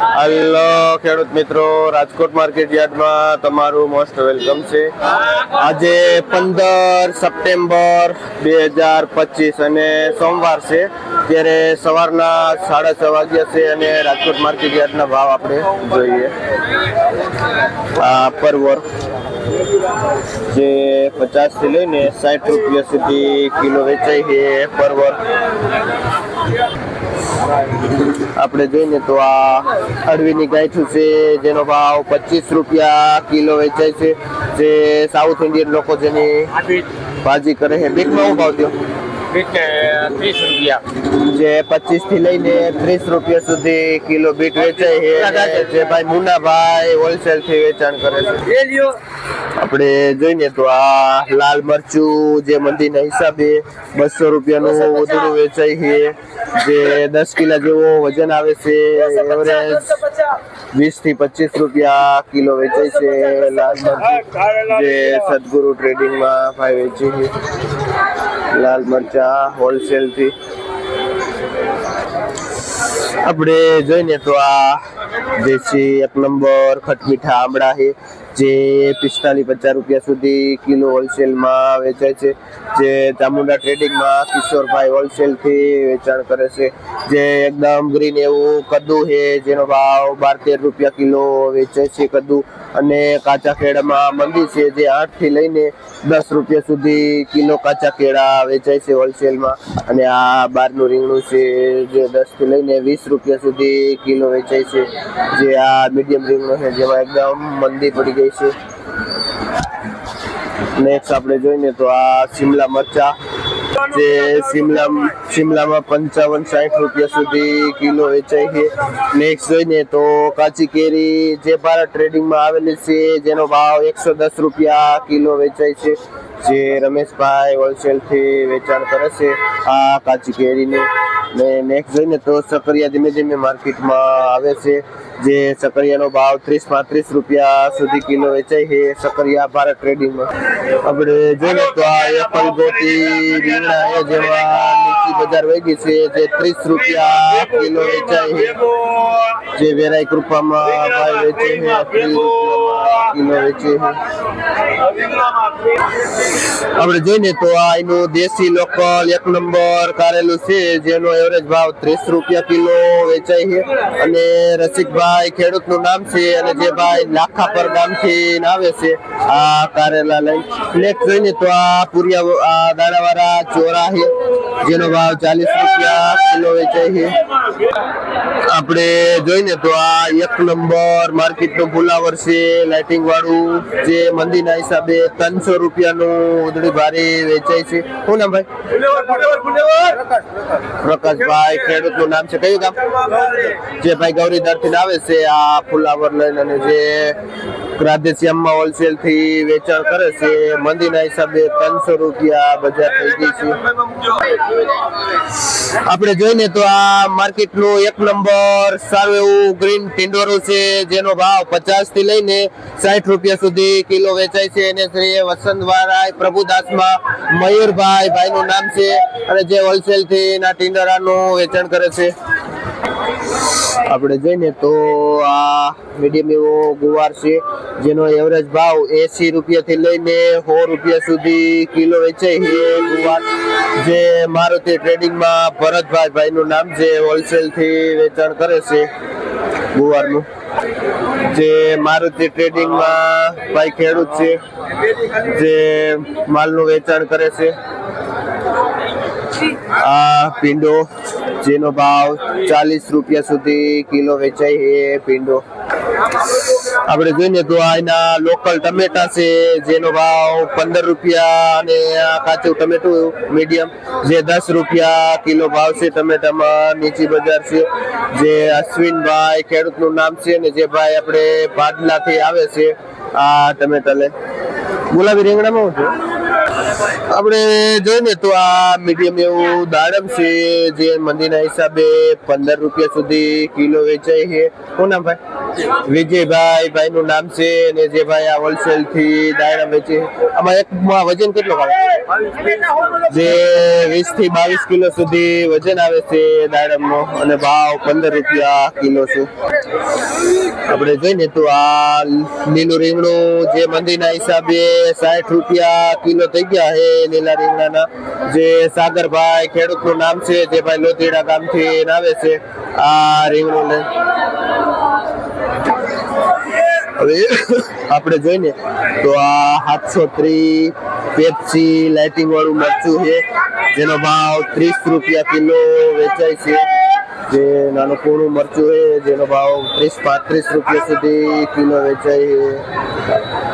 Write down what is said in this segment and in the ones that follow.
Hello ખેડૂત મિત્રો, Rajkot market યાર્ડમાં તમારું મોસ્ટ વેલકમ છે. આજે પંદર સપ્ટેમ્બર બે હજાર પચીસ અને સોમવાર છે. ત્યારે સવારના સાડા છ વાગ્યા છે અને રાજકોટ માર્કેટ યાર્ડના ભાવ આપણે જોઈએ. આ પરવર જે પચાસથી લઈને સાઠ રૂપિયા સુધી કિલો વેચાય છે પરવર. આપણે જોઈએ તો આ અળવીની ગાંઠું છે, જેનો ભાવ પચીસ રૂપિયા કિલો વેચાય છે. જે સાઉથ ઇન્ડિયન લોકો જેની ભાજી કરે છે. બીકમાં હું ભાવ થયો? ત્રીસ રૂપિયા. જે પચીસથી લઈને ત્રીસ રૂપિયા સુધી કિલો બીટ વેચાય છે જે ભાઈ મુનાભાઈ હોલસેલથી વેચાણ કરે છે. આપણે જોઈએ તો આ લાલ મરચું જે મંદીના હિસાબે બસો રૂપિયાનું વધુ વેચાય છે જે દસ કિલા જેવો વજન આવે છે એવરેજ વીસથી પચીસ. રૂપિયા કિલો વેચાય છે લાલ મરચું. જે સદગુરુ ટ્રેડિંગમાં ભાઈ વેચે છે. લાલ મરચા હોલસેલથી આપણે જોઈને તો આ દેશી એક નંબર ખટમીઠા આમળા છે. જે પિસ્તાલીસ પચાસ રૂપિયા સુધી કિલો હોલસેલમાં વેચાય છે. જે ચામુંડા ટ્રેડિંગમાં કિશોરભાઈ હોલસેલથી વેચાણ કરે છે. જે એકદમ ગ્રીન એવું કદ્દુ છે, જેનો ભાવ બાર તેર રૂપિયા કિલો વેચાય છે કદ્દુ અને કાચા કેળામાં મંદી છે, જે આઠથી લઈને દસ રૂપિયા સુધી કિલો કાચા કેળા વેચાય છે હોલસેલમાં. અને આ બારનું રીંગણું છે, જે દસથી લઈને વીસ રૂપિયા સુધી કિલો વેચાય છે. જે આ મીડિયમ રીંગણું છે, જેમાં એકદમ મંદી પડી ગઈ છે. નેક્સ્ટ આપણે જોઈએ તો આ શિમલા મરચા. જે શિમલા, શિમલામાં પંચાવન, સાઠ રૂપિયા સુધી કિલો વેચાય છે. નેક્સ્ટ જોઈએ તો કાચી કેરી જે ભારત ટ્રેડિંગમાં આવેલી છે, જેનો ભાવ એકસો દસ રૂપિયા કિલો વેચાય છે. જે રમેશભાઈ હોલસેલથી વેચાણ કરે છે, આ કાચી કેરીને. ને નેક્સ્ટ જોઈએ તો સકરિયા ધીમે ધીમે માર્કેટમાં આવે છે, જે સકરિયાનો ભાવ ત્રીસ પાંત્રીસ રૂપિયા સુધી કિલો વેચાય છે સકરિયા ભારત ટ્રેડિંગમાં આપણે જોઈએ તો આ એપલ ગોટી રીંગણા જેમાં નીચી બજાર વહી છે, જે ત્રીસ રૂપિયા કિલો વેચાય છે. જે વેરાઈ કૃપામાં ભાઈ વેચે છે કિલો આપણે જોઈએ તો આ એનું દેશી લોકલ એક નંબર કારેલું છે, જેનો એવરેજ ભાવ ત્રીસ રૂપિયા કિલો વેચાય છે. અને રસિકભાઈ ખેડૂતનું નામ છે અને જે ભાઈ લાખા પર ગામથી આવે છે, આ કારેલા લઈ. નેક્સ્ટ જોઈએ તો આ પુરિયા દાણાવાળા ચોરા છે, જેનો ભાવ ચાલીસ રૂપિયા કિલો વેચાય છે. આપણે જોઈને તો આ એક નંબર માર્કેટનું ફુલાવર છે લાઇટિંગ વાળું જે મંદીના હિસાબે ત્રણસો રૂપિયાનું ઉધડી ભારે વેચાય છે. શું નામ ભાઈ? પ્રકાશભાઈ ખેડૂતનું નામ છે. કયું ગામ? જે ભાઈ ગૌરી દર્શન આવે છે આ ફુલાવર લઈને જે રાધેશ્યામમાં હોલસેલથી વેચાણ કરે છે. મંદીના હિસાબે ત્રણસો રૂપિયા બજાર થઈ ગઈ છે. આપણે જોઈને તો આ માર્કેટનું એક નંબર સારું એવું ગ્રીન ટિંડોરું છે, જેનો ભાવ પચાસથી લઈને સાઠ રૂપિયા સુધી કિલો વેચાય છે. એને શ્રી વસંતવારાય પ્રભુદાસમાં મયુરભાઈ ભાઈનું નામ છે અને જે હોલસેલથી ના ટિંડોરાનું વેચાણ કરે છે. આપણે જોઈએ તો આ મીડિયમ એવો ગુવાર છે, જેનો એવરેજ ભાવ એસી રૂપિયા થી લઈને સો રૂપિયા સુધી કિલો વેચાય છે ગુવાર. જે મારુતિ ટ્રેડિંગમાં ભરતભાઈ ભાઈ નું નામ છે હોલસેલથી વેચાણ કરે છે ગુવારનું. જે મારુતિ ટ્રેડિંગમાં ભાઈ ખેડૂત છે, જે માલનું વેચાણ કરે છે. આ પીંડો જેનો ભાવ ચાલીસ રૂપિયા સુધી કિલો વેચાય છે પીંડો આપણે જોઈએ તો આ લોકલ ટમેટા છે, જેનો ભાવ પંદર રૂપિયા અને કાચું ટમેટું મીડિયમ જે દસ રૂપિયા કિલો ભાવ છે ટમેટામાં. નીચી બજાર છે, જે અશ્વિનભાઈ ખેડૂતનું નામ છે ને જે ભાઈ આપણે પાડલાથી આવે છે આ ટમેટા લે ગુલાબી રીંગણામાં શું છે? આપણે જોઈએ ને તો આ મીડિયમ એવું દાડમ છે, જે મંદીના હિસાબે પંદર રૂપિયા સુધી કિલો વેચાય છે. નામ ભાઈ? વિજયભાઈ ભાઈ નું નામ છે અને જે ભાઈ આ હોલસેલથી દાયરા વેચે. આમાં એક માં વજન કેટલો આવે? જે વીસથી બાવીસ કિલો સુધી વજન આવે છે દાડમ નો અને ભાવ પંદર રૂપિયા કિલો છે. આપણે જોઈને તો આ લીલું રીંગણું જે મંદીના હિસાબે સાઠ રૂપિયા કિલો થઈ ગયા છે, લીલા રીંગણાના. જે સાગરભાઈ ખેડૂતનું નામ છે, જે ભાઈ લોતીડા ગામથી આવે છે, આ રીંગણું હવે આપણે જોઈને તો આ સાતસો ત્રીસ પેપ્સી લાઇટિંગ વાળું મરચું છે, જેનો ભાવ ત્રીસ રૂપિયા કિલો વેચાય છે. જે નાનું કોળું મરચું છે, જેનો ભાવ ત્રીસ પાંત્રીસ રૂપિયા સુધી કિલો વેચાય છે.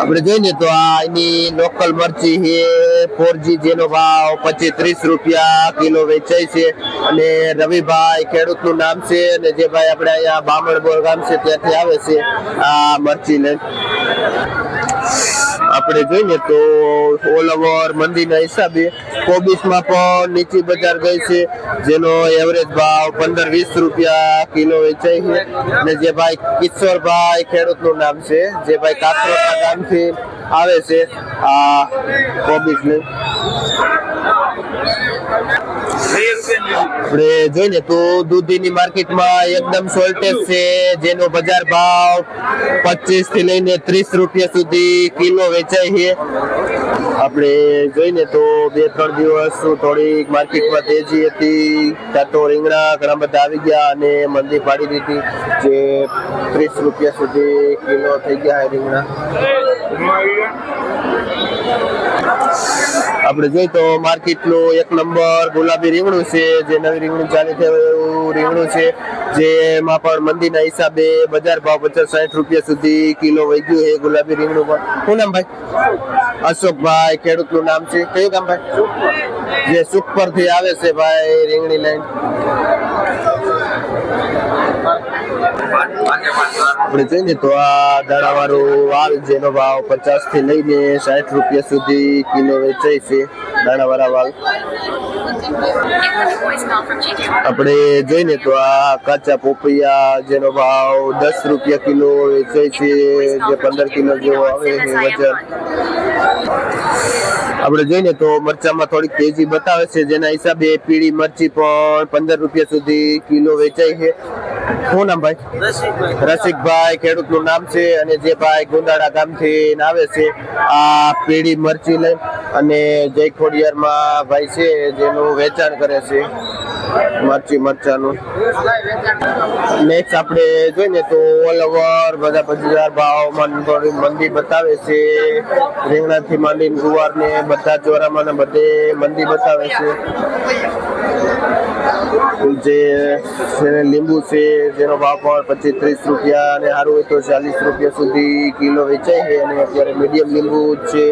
આપણે જોઈએ તો આ એની લોકલ મરચી છે, ફોરજી જેનો ભાવ પચીસ ત્રીસ રૂપિયા કિલો વેચાય છે. અને રવિભાઈ ખેડૂતનું નામ છે અને જે ભાઈ આપણે અહીંયા બામણબોર ગામ છે ત્યાંથી આવે છે આ મરચી લઈને. આપણે જોઈએ તો ઓલ ઓવર મંદીના હિસાબે કોબીસમાં પણ નીચી બજાર ગઈ છે. જેનો એવરેજ ભાવ પંદર વીસ રૂપિયા કિલો વેચાય છે. અને જે ભાઈ કિશોરભાઈ ખેડૂતનું નામ છે, જે ભાઈ કાકરોટા ગામથી આવે છે આ કોબીસ લઈ આપણે જોઈને તો દૂધીની માર્કેટમાં એકદમ સોલ્ટેજ છે, જેનો બજાર ભાવ પચીસથી લઈને ત્રીસ રૂપિયા સુધી કિલો વેચાય છે. આપણે જોઈને તો બે, ત્રણ દિવસ થોડીક માર્કેટમાં તેજી હતી. ત્યાં તો રીંગણા ઘણા બધા આવી ગયા અને મંદી પાડી દીધી, જે ત્રીસ રૂપિયા સુધી કિલો થઈ ગયા રીંગણા. આપણે જોઈએ તો માર્કેટનું એક નંબર, ગુલાબી રીંગણું છે, જે નવી રીંગણું ચાલી થયું એવું રીંગણું છે જેમાં પણ મંદીના હિસાબે બજાર ભાવ પચાસ સાઠ રૂપિયા સુધી કિલો વહી ગયું છે, ગુલાબી રીંગણું પણ. શું નામ ભાઈ? અશોકભાઈ ખેડૂતનું નામ છે. કયું કામ ભાઈ? જે સુખ પરથી આવે છે ભાઈ, રીંગણી લાઈન આપણે જોઈએ તો આ દાણાવાળો વાલ જેનો ભાવ પચાસથી લઈને સાઠ રૂપિયા સુધી કિલો વેચાય છે દાણાવાળા વાલ. આપણે જોઈને તો આ કાચા પોપૈયા જેનો ભાવ દસ રૂપિયા કિલો વેચાય છે, જે પંદર કિલો જેવો આવે છે વજન. આપણે જોઈએ તો મરચામાં થોડીક તેજી બતાવે છે, જેના હિસાબે પીળી મરચી પણ પંદર રૂપિયા સુધી કિલો વેચાય છે. શું નામ ભાઈ? રસિકભાઈ ખેડૂતનું નામ છે અને જે ભાઈ ગુંદાળા ગામથી આવે છે, આ પીળી મરચી લઈ અને જય ખોડિયારમાં ભાઈ છે, જેનું વેચાણ કરે છે. મરચી, મરચાનું. નેક્સ્ટ આપણે જોઈએ ને તો ઓલ ઓવર બધા બજાર ભાવમાં મંદી બતાવે છે. રીંગણાથી માંડીને ગુવાર ને બધા ચોરામાં બધે મંદી બતાવે છે. જે લીંબુ છે, જેનો ભાવ પણ પચીસ ત્રીસ રૂપિયા અને સારું હોય તો ચાલીસ રૂપિયા સુધી કિલો વેચાય છે. અને અત્યારે મીડિયમ લીંબુ છે.